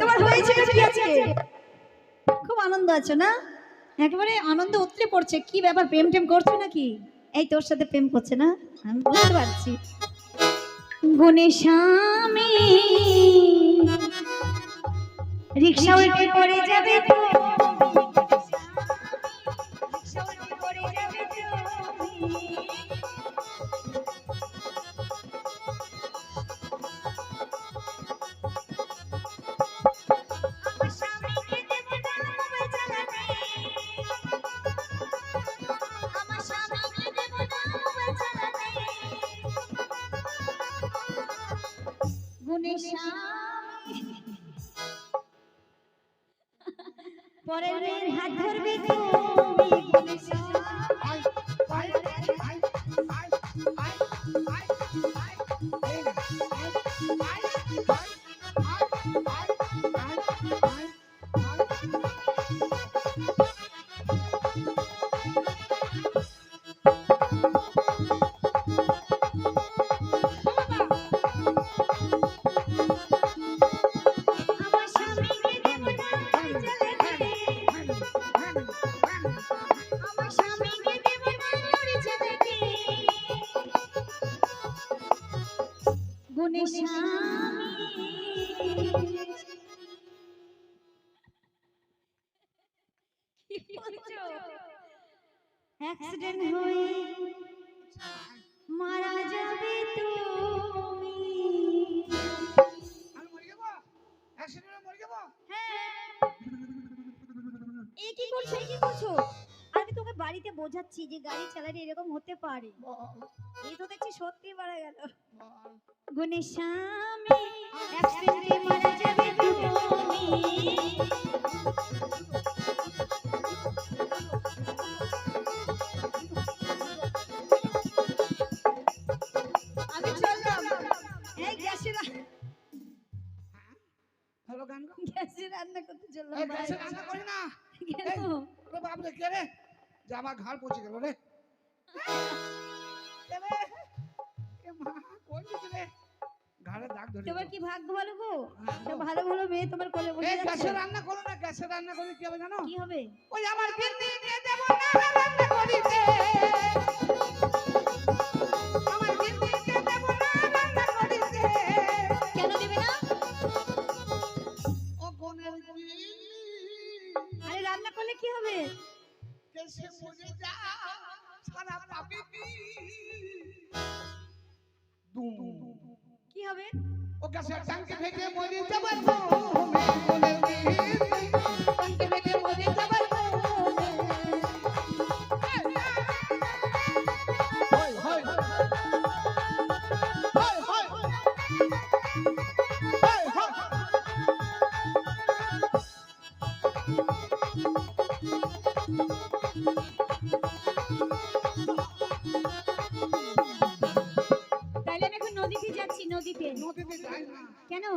তোমার হয়েছে খুব আনন্দ আছে, না? একেবারে আনন্দ উতলে পড়ছে। কি ব্যাপার প্রেম টেম করছ নাকি? এই তোর সাথে প্রেম করছে, না? আমি বুঝতে পারছি। গুণে স্বামী রিক্সা উল্টে পড়ে যাবে তো। পরের মেয়ের হাত ধরবে তুমি। গুণের অ্যাক্সিডেন্ট হয়ে মারা যাবে তুমি। এই কি করছ? এই কি করছ? আমি তোকে বাড়িতে বোঝাচ্ছি যে গাড়ি চালালে এরকম হতে পারে। এই তো দেখছি সত্যি মারা গেল। গুণের স্বামী অ্যাক্সিডেন্টে মারা যাবে তুমি। গ্যাসে রান্না করতে চললাম। গ্যাসে রান্না করি না। বাপ কে রে? যে আমার ঘাড় পচে গেল রে। কে রে? এ মা কই গেছে রে? ঘাড়ে দাগ ধরে তোমার কি ভাগ্য ভালো গো? একটা ভালো ভালো মেয়ে তোমার কোলে বসে এই গ্যাসে রান্না করো না গ্যাসে রান্না করলে কি হবে জানো? কি হবে? ওই আমার গিন্নিকে দেব না রান্না করিতে আমার গিন্নিকে দেব না রান্না করিতে কেন দেবে না? ও গনের গিন্নি আরে রান্না করলে কি হবে? কেসে মরে যা সারা দুম কি হবে ও গাছে টাঙ্কি ভেঙে মরে যাবার টাঙ্কি মরে হয় হয় হয় হয় হয় হয় কেন?